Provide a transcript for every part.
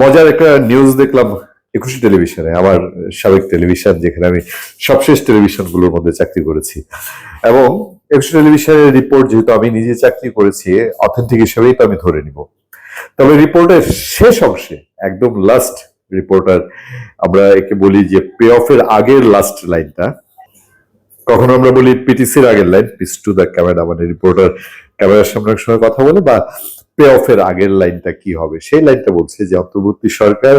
মজার একটা নিউজ দেখলাম একুশে টেলিভিশনে আমার সাবেক টেলিভিশন যেখানে আমি সবশেষ টেলিভিশনগুলোর মধ্যে চাকরি করেছি। এবং একুশে টেলিভিশনের রিপোর্ট যেহেতু আমি নিজে চাকরি করেছি অথেন্টিক হিসেবেই তো আমি ধরে নিব। তবে রিপোর্টের শেষ অংশে, একদম লাস্ট রিপোর্টার আমরা একে বলি যে পে অফের আগের লাস্ট লাইনটা কখনো আমরা বলি পিটিসির আগের line piece to the camera মানে রিপোর্টার ক্যামেরার সামনে সময় কথা বলে বা পে অফের আগের লাইনটা কি হবে? সেই লাইনটা বলছে যে অন্তর্বর্তী সরকার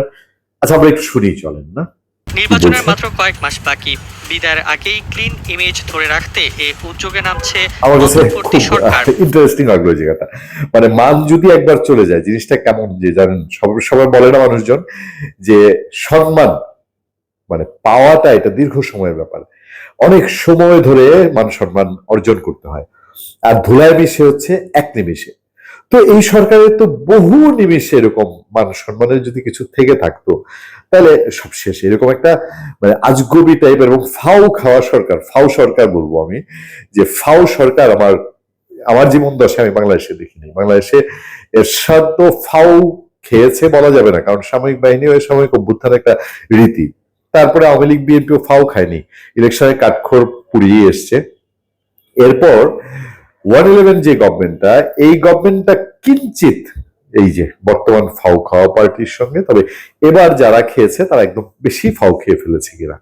আচ্ছা আমরা একটু শুনি চলেন না। নির্বাচনের মাত্র কয়েক মাস বাকি। বিদায়ের আগেই ক্লিন ইমেজ ধরে রাখতে এ উদ্যোগে নামছে আমার কাছে অন্তর্বর্তী সরকার। ইন্টারেস্টিং লাগল জায়গাটা। মানে মান যদি একবার চলে যায় জিনিসটা কেমন যে জানেন সব- সবাই বলে না মানুষজন যে সম্মান মানে পাওয়াটা এটা দীর্ঘ সময়ের ব্যাপার। অনেক সময় ধরে মান সম্মান অর্জন করতে হয়। আর ধুলায় মিশে হচ্ছে এক নিমিষে। তো এই সরকারের তো বহু নিমিষে এরকম মান সম্মানের যদি কিছু থেকে থাকতো, তাহলে সব শেষ এরকম একটা মানে আজগবি টাইপ এবং ফাউ খাওয়া সরকার, ফাউ সরকার বলব আমি, যে ফাউ সরকার আমার আমার জীবন দশা আমি বাংলাদেশে দেখিনি। বাংলাদেশে এরশাদ তো ফাউ খেয়েছে বলা যাবে না, কারণ সামরিক বাহিনী ও সামরিক অভ্যুত্থান একটা রীতি। তারপরে আওয়ামী লীগ, বিএনপিও ফাউ খায়নি। ইলেকশনে কাঠখড় পুড়িয়ে এসছে। এরপর ওয়ান ইলেভেন যে গভর্নমেন্টটা, এই গভর্নমেন্টটা কিঞ্চিত এই যে বর্তমান ফাউ খাওয়া পার্টির সঙ্গে, তবে এবার যারা খেয়েছে তারা একদম বেশি ফাউ খেয়ে ফেলেছে কিনা।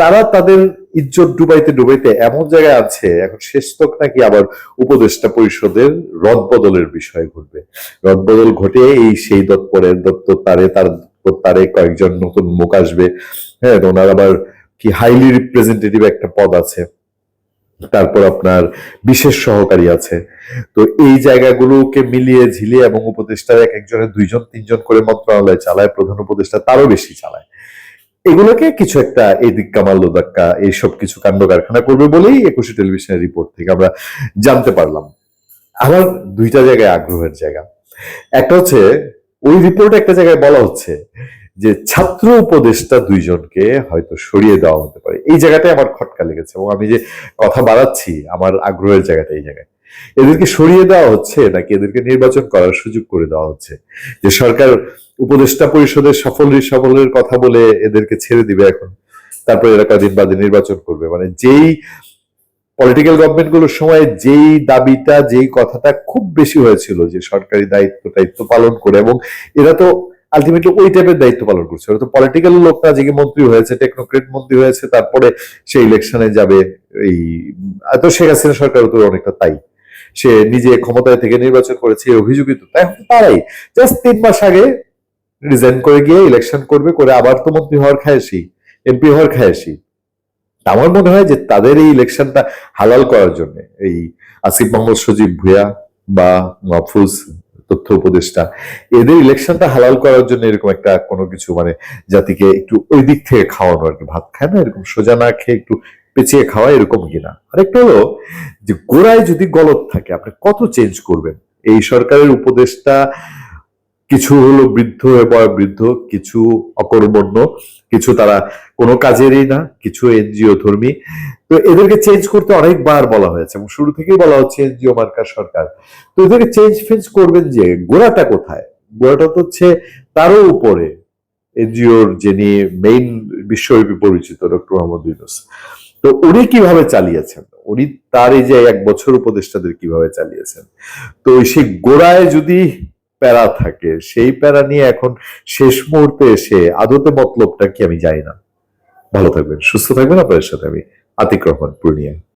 তারা তাদের ইজ্জত ডুবাইতে ডুবাইতে এমন জায়গায় আছে, এখন শেষ তক নাকি আবার উপদেষ্টা পরিষদের রদবদলের বিষয় ঘটবে। রদবদল ঘটে এই সেই দপ্তরের দত্ত তারে, তার তারে কয়েকজন নতুন মুখ আসবে। হ্যাঁ ওনার আবার কি হাইলি রিপ্রেজেন্টেটিভ একটা পদ আছে। তারপর আপনার বিশেষ সহকারী আছে। তো এই জায়গাগুলোকে মিলিয়ে ঝিলিয়ে এবং উপদেষ্টার এক একজনের দুইজন, তিনজন করে মন্ত্রণালয় চালায়, প্রধান উপদেষ্টা তারও বেশি চালায়। এগুলোকে কিছু একটা এদিক কামাল লোদাক্কা এইসব কিছু কাণ্ড কারখানা করবে বলেই একুশে টেলিভিশনের রিপোর্ট থেকে আমরা জানতে পারলাম। আমার দুইটা জায়গায় আগ্রহের জায়গা। একটা হচ্ছে, ওই রিপোর্টে একটা জায়গায় বলা হচ্ছে যে ছাত্র উপদেষ্টা দুইজনকে হয়তো সরিয়ে দেওয়া হতে পারে। এই জায়গাটায় আমার খটকা লেগেছে এবং আমি যে কথা বাড়াচ্ছি, আমার আগ্রহের জায়গাটা এই জায়গায়। এদেরকে সরিয়ে দেওয়া হচ্ছে নাকি এদেরকে নির্বাচন করার সুযোগ করে দেওয়া হচ্ছে? যে সরকার উপদেষ্টা পরিষদের সফল সফলের কথা বলে এদেরকে ছেড়ে দিবে এখন, তারপরে এরা কদিন বাদে নির্বাচন করবে। মানে যেই পলিটিক্যাল গভর্নমেন্টগুলোর সময় যেই দাবিটা, যেই কথাটা খুব বেশি হয়েছিল যে সরকারি দায়িত্ব দায়িত্ব পালন করে এবং এরা তো আলটিমেটলি ওই টাইপের দায়িত্ব পালন করছে। ওরা তো পলিটিক্যাল লোক না যে মন্ত্রী হয়েছে টেকনোক্রেট মন্ত্রী হয়েছে, তারপরে সে ইলেকশনে যাবে, এই এত শেখ হাসিনা সরকার তো অনেকটা তাই। সে নিজে ক্ষমতায় থেকে নির্বাচন করেছে অভিযোগিত তাই তারাই। জাস্ট তিন মাস আগে রিজাইন করে গিয়ে ইলেকশন করবে, করে আবার তো মন্ত্রী হওয়ার খায়সি এমপি হওয়ার খায়সি আমার মনে হয় যে তাদের এই ইলেকশনটা হালাল করার জন্য, এই আসিফ মোহাম্মদ সজীব ভুয়া বা মাহফুজ তথ্য উপদেষ্টা। এদের ইলেকশনটা হালাল করার জন্য এরকম একটা কোনো কিছু মানে জাতিকে একটু ওই দিক থেকে খাওয়ানো আর কি। ভাত খায় না এরকম, সোজা না খেয়ে একটু পেঁচিয়ে খাওয়া এরকম কিনা আরেকটা হলো যে গোড়ায় যদি গলত থাকে, আপনি কত চেঞ্জ করবেন? এই সরকারের উপদেষ্টা কিছু হলো বৃদ্ধ বৃদ্ধ কিছু অকর্মণ্য, কিছু তারা কোনো কাজেরই না, কিছু এনজিও ধর্মী। তো এদেরকে চেঞ্জ করতে অনেকবার বলা হয়েছে এবং শুরু থেকেই বলা হচ্ছে এনজিও মার্কার সরকার। তো এদেরকে চেঞ্জ ফেঞ্জ করবেন যে গোড়াটা কোথায়? গোড়াটা তো হচ্ছে তারও উপরে। এনজিওর যিনি মেইন বিশ্বব্যাপী পরিচিত ডক্টর মোহাম্মদ ইউনুস। তো উনি কীভাবে চালিয়েছেন? উনি তার এই যে এক বছর উপদেষ্টাদের কীভাবে চালিয়েছেন? তো সেই গোড়ায় যদি প্যারা থাকে। সেই প্যারা নিয়ে এখন শেষ মুহূর্তে এসে আদতে মতলবটা কি আমি যাই না। ভালো থাকবেন, সুস্থ থাকবেন আপনাদের সাথে আমি আতিক রহমান, পূর্ণিয়া।